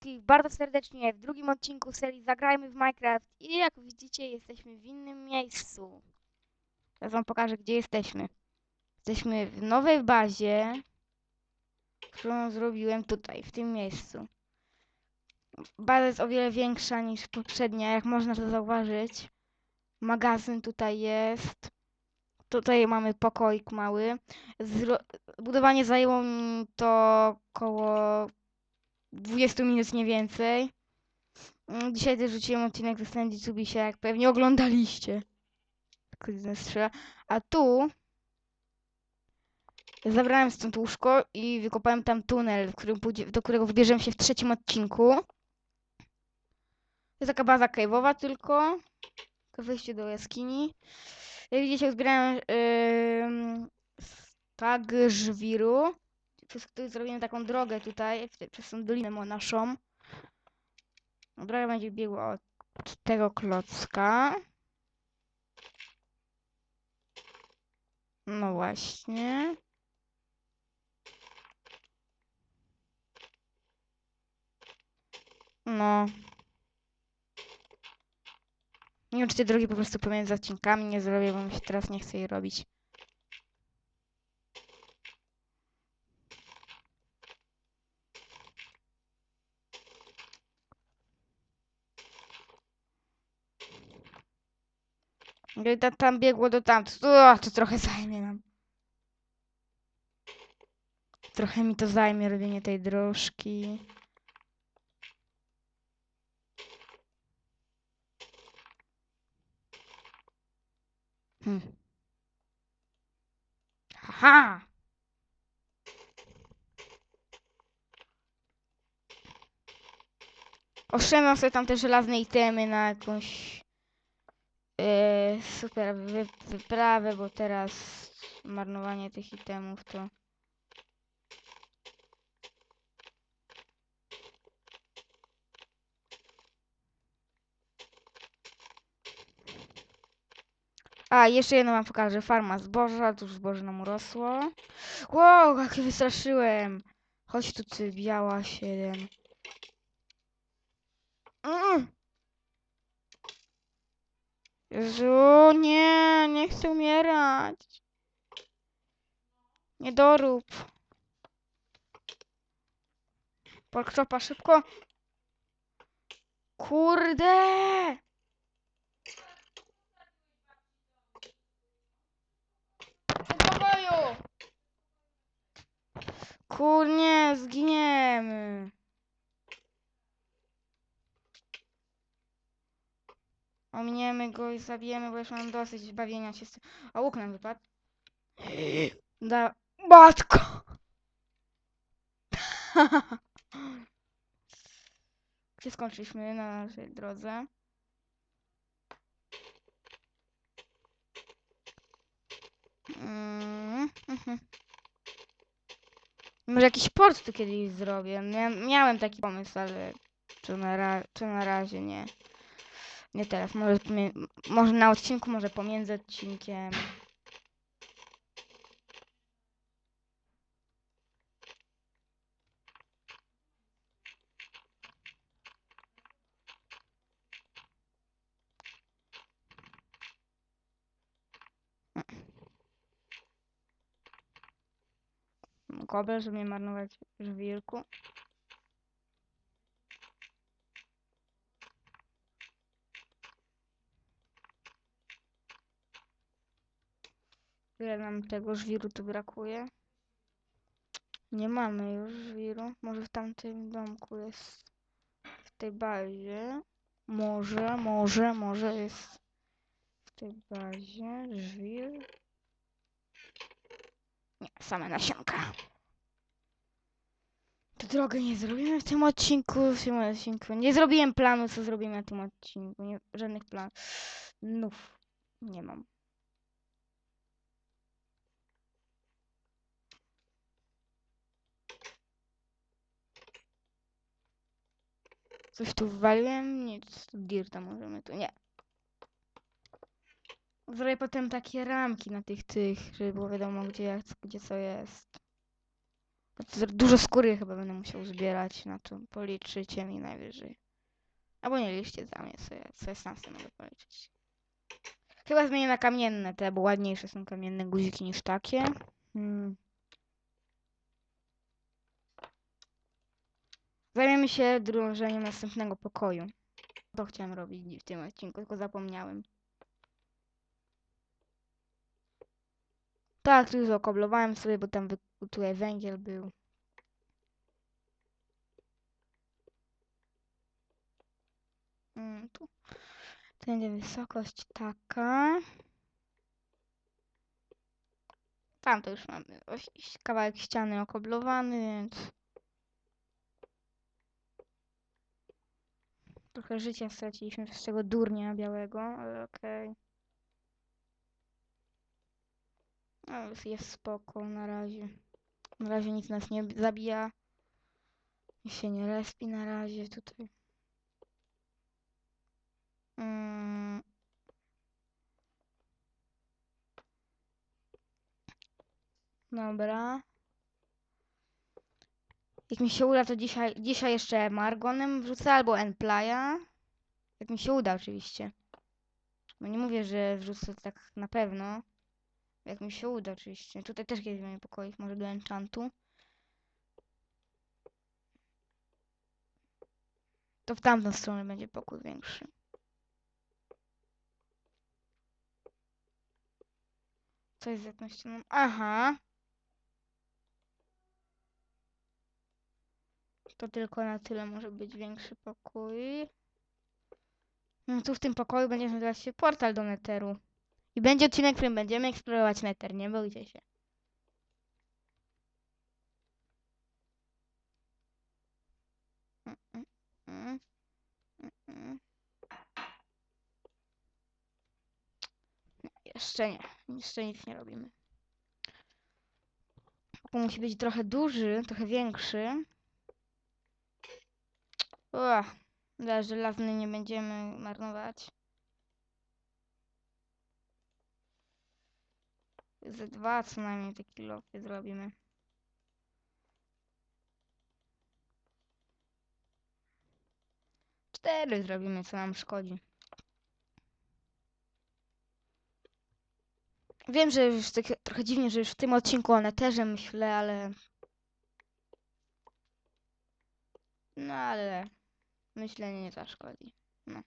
wszystkich bardzo serdecznie w drugim odcinku serii Zagrajmy w Minecraft i jak widzicie jesteśmy w innym miejscu. Teraz wam pokażę gdzie jesteśmy. Jesteśmy w nowej bazie, którą zrobiłem tutaj, w tym miejscu. Baza jest o wiele większa niż poprzednia, jak można to zauważyć. Magazyn tutaj jest. Tutaj mamy pokoik mały. Zro budowanie zajęło mi to około 20 minut nie więcej. Mm, Dzisiaj też rzuciłem odcinek ze Sandy Tsubisia, jak pewnie oglądaliście. Tak. A tu zabrałem stąd łóżko i wykopałem tam tunel, do którego wybierzemy się w trzecim odcinku. To jest taka baza cave'owa tylko. Tylko wejście do jaskini. Jak widzicie, zbierałem yy, stag żwiru przez który zrobimy taką drogę tutaj, przez tą dolinę naszą. Droga będzie biegła od tego klocka. No właśnie. No. Nie wiem, czy te drogi po prostu pomiędzy odcinkami nie zrobię, bo mi się teraz nie chce jej robić. Gdy ta, tam biegło do tam, to, to trochę zajmie nam. Trochę mi to zajmie robienie tej dróżki. Hmm. Haha! Oszczędzam sobie tam te żelazne itemy na jakąś Yy, super wy, wyprawę, bo teraz marnowanie tych itemów to... A, jeszcze jedno wam pokażę. Farma zboża, tuż zboże nam urosło. Wow, jak się wystraszyłem. Chodź tu, ty biała 7. Jezu, nie, nie chcę umierać. Nie dorób. Porkchopa szybko. Kurde! Do pokoju! Kurnie, zginiemy. Zabijemy, bo już mam dosyć bawienia się z tym. A łuk nam wypadł. Da... Matko! Gdzie skończyliśmy na naszej drodze? Mm. Może jakiś port tu kiedyś zrobię. Mia miałem taki pomysł, ale to na, ra to na razie nie. Nie teraz, może, może na odcinku, może pomiędzy odcinkiem. Kobel, żeby nie marnować żwirku. Ile nam tego żwiru tu brakuje? Nie mamy już żwiru. Może w tamtym domku jest. W tej bazie. Może, może, może jest w tej bazie żwir. Nie, same nasionka. To drogę nie zrobimy w tym odcinku. W tym odcinku. Nie zrobiłem planu, co zrobimy w tym odcinku. Nie, żadnych planów nie mam. Coś tu wwaliłem? Nic. Dirta możemy tu. Nie. Zrobię potem takie ramki na tych tych, żeby było wiadomo gdzie, gdzie co jest. Dużo skóry chyba będę musiał zbierać na to. Policzycie mi najwyżej. Albo nie liczcie za mnie, co co ja sam mogę policzyć. Chyba zmienię na kamienne te, bo ładniejsze są kamienne guziki niż takie. Hmm. Zajmiemy się drążeniem następnego pokoju. To chciałem robić w tym odcinku, tylko zapomniałem. Tak, tu już okoblowałem sobie, bo tam tutaj węgiel był. Mm, tu. Tu będzie wysokość taka. Tam to już mamy kawałek ściany okoblowany, więc trochę życia straciliśmy przez tego durnia białego, ale okej. No, jest- jest spoko na razie. Na razie nic nas nie zabija. I się nie respi na razie tutaj. Mm. Dobra. Jak mi się uda, to dzisiaj, dzisiaj jeszcze Margonem wrzucę albo Enplaya. Jak mi się uda oczywiście. Bo nie mówię, że wrzucę tak na pewno. Jak mi się uda oczywiście. Tutaj też kiedyś będzie pokoik, może do Enchantu. To w tamtą stronę będzie pokój większy. Co jest z jakąś ścianą? Aha. To tylko na tyle może być większy pokój. No tu w tym pokoju będzie znajdować się portal do Netheru. I będzie odcinek, w którym będziemy eksplorować Nether, nie bójcie się. Jeszcze nie. Jeszcze nic nie robimy. Pokój musi być trochę duży, trochę większy. Ua, dla żelazny nie będziemy marnować. Ze dwa co najmniej te kilofy zrobimy. Cztery zrobimy, co nam szkodzi. Wiem, że już tak, trochę dziwnie, że już w tym odcinku o Netherze myślę, ale... No ale... Myślenie nie zaszkodzi. No.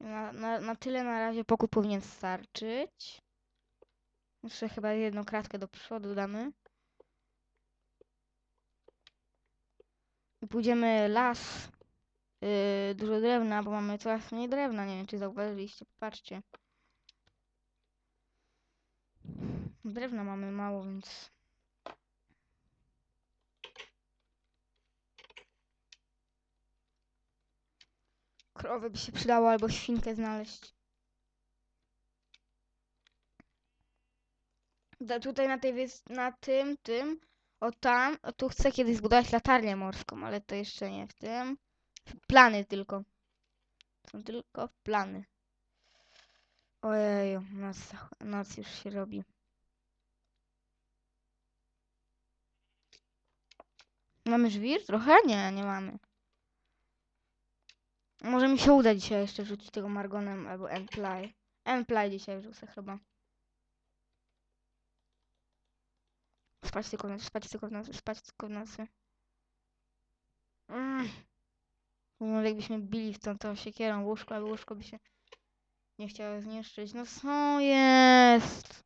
Na, na, na tyle na razie pokój powinien starczyć. Jeszcze chyba jedną kratkę do przodu damy. I pójdziemy las. Yy, dużo drewna, bo mamy coraz mniej drewna. Nie wiem, czy zauważyliście. Popatrzcie. Drewna mamy mało, więc... Krowy by się przydało, albo świnkę znaleźć. Da, tutaj na tej na tym, tym, o tam, o tu chcę kiedyś zbudować latarnię morską, ale to jeszcze nie w tym. Plany tylko. Są tylko plany. Ojeju, noc, noc już się robi. Mamy żwir? Trochę? Nie, nie mamy. Może mi się uda dzisiaj jeszcze wrzucić tego Margonem albo Endply. Endply dzisiaj wrzucę chyba. Spać tylko w nocy, spać tylko w nocy, spać tylko w nocy. Mm. No, jakbyśmy bili w tą, tą siekierą łóżko, ale łóżko by się nie chciało zniszczyć. No co jest?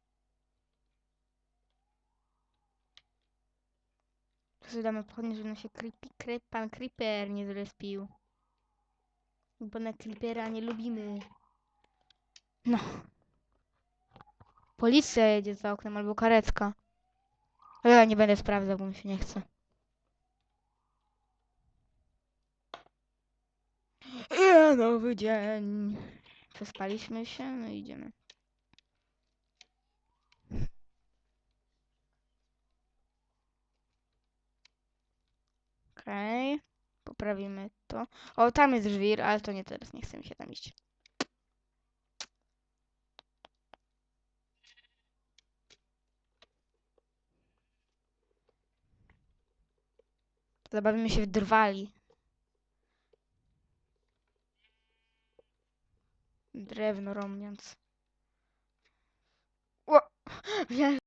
Damy pochodnie, żeby nam się creepy, creep, pan Creeper nie zrespił. Bo na Creepera nie lubimy. No. Policja jedzie za oknem albo karetka. Ale ja nie będę sprawdzał, bo mi się nie chce. Ja, nowy dzień. Przespaliśmy się, no i idziemy. Okej. Poprawimy to. O, tam jest żwir, ale to nie teraz, nie chcę mi się tam iść. Zabawimy się w drwali. Drewno robiąc. O!